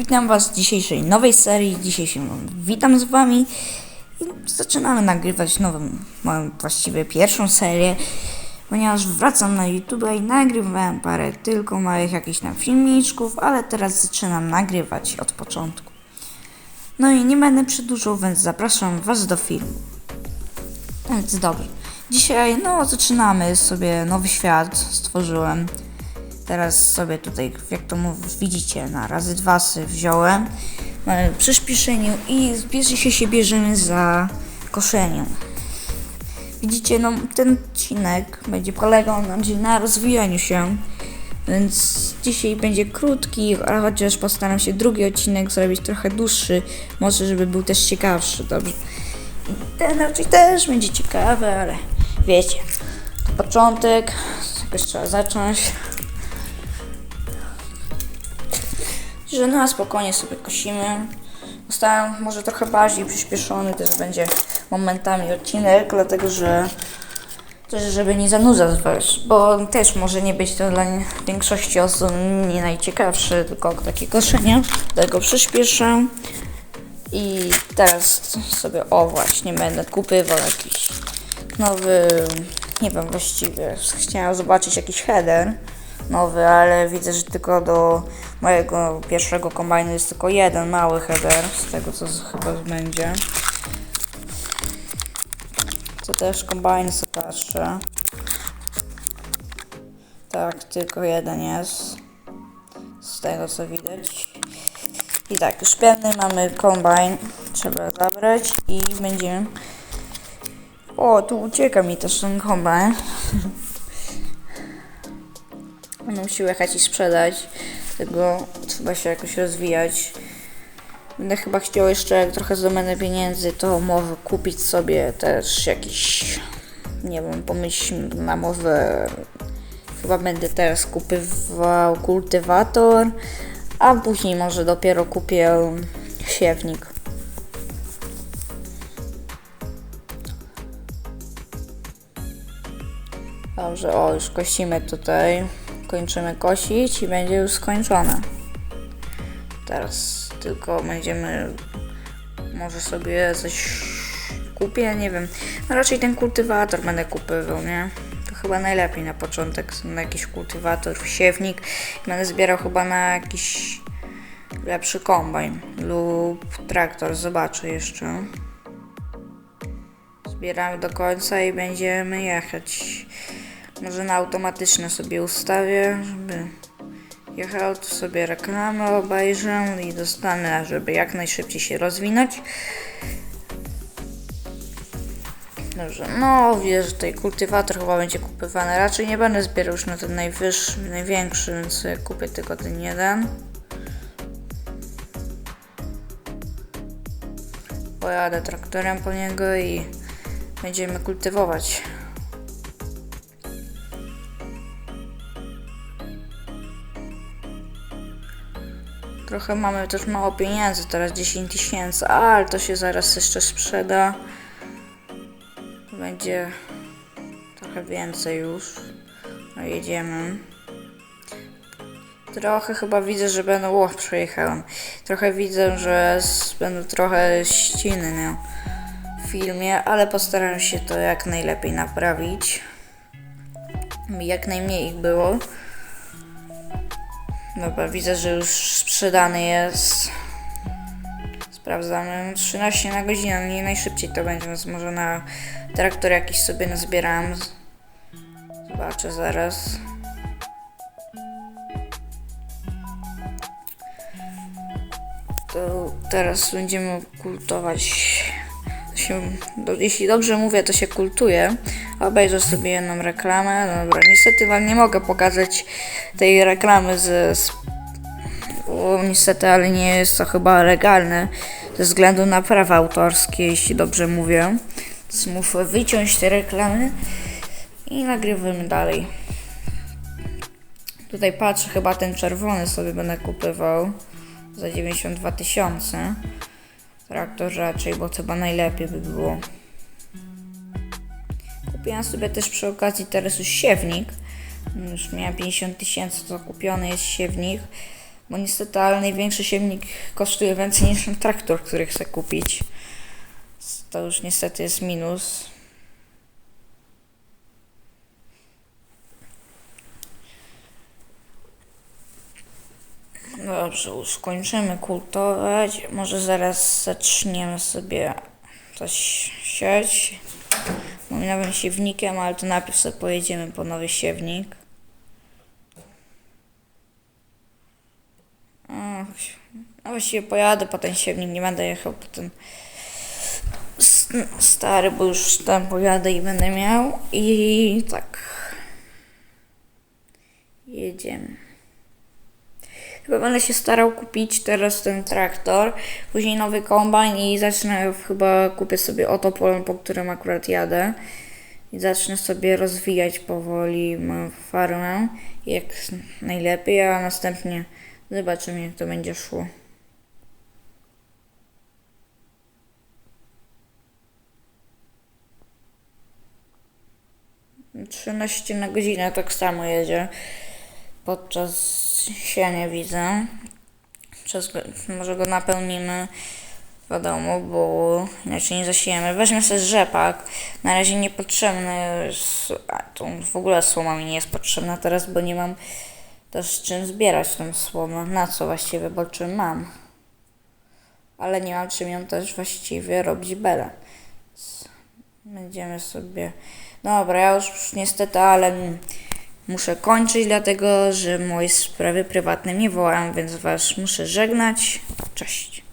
Witam Was w dzisiejszej nowej serii. Dzisiaj się witam z Wami i zaczynamy nagrywać nową, moją właściwie pierwszą serię, ponieważ wracam na YouTube i nagrywałem parę tylko małych jakichś tam filmiczków, ale teraz zaczynam nagrywać od początku. No i nie będę przedłużał, więc zapraszam Was do filmu. Więc dobrze. Dzisiaj, no, zaczynamy sobie nowy świat. Stworzyłem. Teraz sobie tutaj, jak to mów, widzicie, na razy dwa sobie wziąłem. Mamy przyspieszeniu i bierze się, bierzemy za koszenie. Widzicie, no ten odcinek będzie polegał na, na rozwijaniu się. Więc dzisiaj będzie krótki, ale chociaż postaram się drugi odcinek zrobić trochę dłuższy. Może, żeby był też ciekawszy, dobrze. I ten raczej też będzie ciekawy, ale wiecie, to początek, jakoś trzeba zacząć. Że na spokojnie sobie kosimy. Zostałem może trochę bardziej przyspieszony, też będzie momentami odcinek, dlatego że też żeby nie zanudzać was, bo też może nie być to dla większości osób nie najciekawsze, tylko takie koszenie, dlatego przyspieszę. I teraz sobie, o właśnie, będę kupywał jakiś nowy, nie wiem właściwie, chciałem zobaczyć jakiś header nowy, ale widzę, że tylko do mojego pierwszego kombajnu jest tylko jeden mały header, z tego co chyba będzie. Co też kombajny są patrzę. Tak, tylko jeden jest. Z tego co widać. I tak, już pewny mamy kombajn. Trzeba zabrać i będziemy... O, tu ucieka mi też ten kombajn. Będę musiał jechać i sprzedać. Tego trzeba się jakoś rozwijać. Będę chyba chciał jeszcze jak trochę zdobędę pieniędzy, to może kupić sobie też jakiś, nie wiem, pomyśl na może, chyba będę teraz kupywał kultywator, a później może dopiero kupię siewnik. Dobrze, o już kosimy tutaj, kończymy kosić i będzie już skończone. Teraz tylko będziemy, może sobie coś kupię, nie wiem. No raczej ten kultywator będę kupywał, nie? To chyba najlepiej na początek, na jakiś kultywator, siewnik. Będę zbierał chyba na jakiś lepszy kombajn lub traktor, zobaczę jeszcze. Zbieramy do końca i będziemy jechać. Może na automatyczne sobie ustawię, żeby jechał, tu sobie reklamę obejrzę i dostanę, żeby jak najszybciej się rozwinąć. Dobrze, no wiesz, że tutaj kultywator chyba będzie kupywany. Raczej nie będę zbierał już na ten najwyższy, największy, więc kupię tylko ten jeden. Pojadę traktorem po niego i będziemy kultywować. Trochę mamy też mało pieniędzy, teraz 10 tysięcy, ale to się zaraz jeszcze sprzeda. Będzie trochę więcej już. No jedziemy. Trochę chyba widzę, że będą... O, przejechałem. Trochę widzę, że będą trochę ściny w filmie, ale postaram się to jak najlepiej naprawić. Jak najmniej ich było. Dobra, widzę, że już sprzedany jest. Sprawdzamy. 13 na godzinę, nie najszybciej to będzie, więc może na traktor jakiś sobie nazbieram. Zobaczę zaraz. To teraz będziemy kultować się, jeśli dobrze mówię, to się kultuje. Obejrzę sobie jedną reklamę. Dobra, niestety wam nie mogę pokazać tej reklamy z, z o, niestety, ale nie jest to chyba legalne ze względu na prawa autorskie, jeśli dobrze mówię. Więc muszę wyciąć te reklamy i nagrywamy dalej. Tutaj patrzę, chyba ten czerwony sobie będę kupywał za 92 tysiące. Traktor raczej, bo chyba najlepiej by było. Kupiłam sobie też przy okazji teraz już siewnik. Już miałem 50 tysięcy, to kupiony jest siewnik. Bo niestety, ale największy siewnik kosztuje więcej niż ten traktor, który chcę kupić. To już niestety jest minus. Dobrze, już skończymy kultować. Może zaraz zaczniemy sobie coś siać. Moim nowym siewnikiem, ale to najpierw sobie pojedziemy po nowy siewnik. No właściwie pojadę po ten siewnik, nie będę jechał po ten stary, bo już tam pojadę i będę miał. I tak. Jedziemy. Chyba będę się starał kupić teraz ten traktor, później nowy kombajn i zacznę chyba kupię sobie oto pole, po którym akurat jadę. I zacznę sobie rozwijać powoli moją farmę jak najlepiej, a następnie zobaczymy jak to będzie szło. 13 na godzinę tak samo jedzie podczas siania widzę. Przez, może go napełnimy wiadomo, bo inaczej nie zasiejemy. Weźmy sobie rzepak. Na razie niepotrzebny. A, to w ogóle słoma mi nie jest potrzebna teraz, bo nie mam też czym zbierać tą słomę. Na co właściwie, bo czym mam. Ale nie mam czym ją też właściwie robić belę. Będziemy sobie... Dobra, ja już niestety, ale muszę kończyć, dlatego że moje sprawy prywatne mnie wołają, więc was muszę żegnać. Cześć.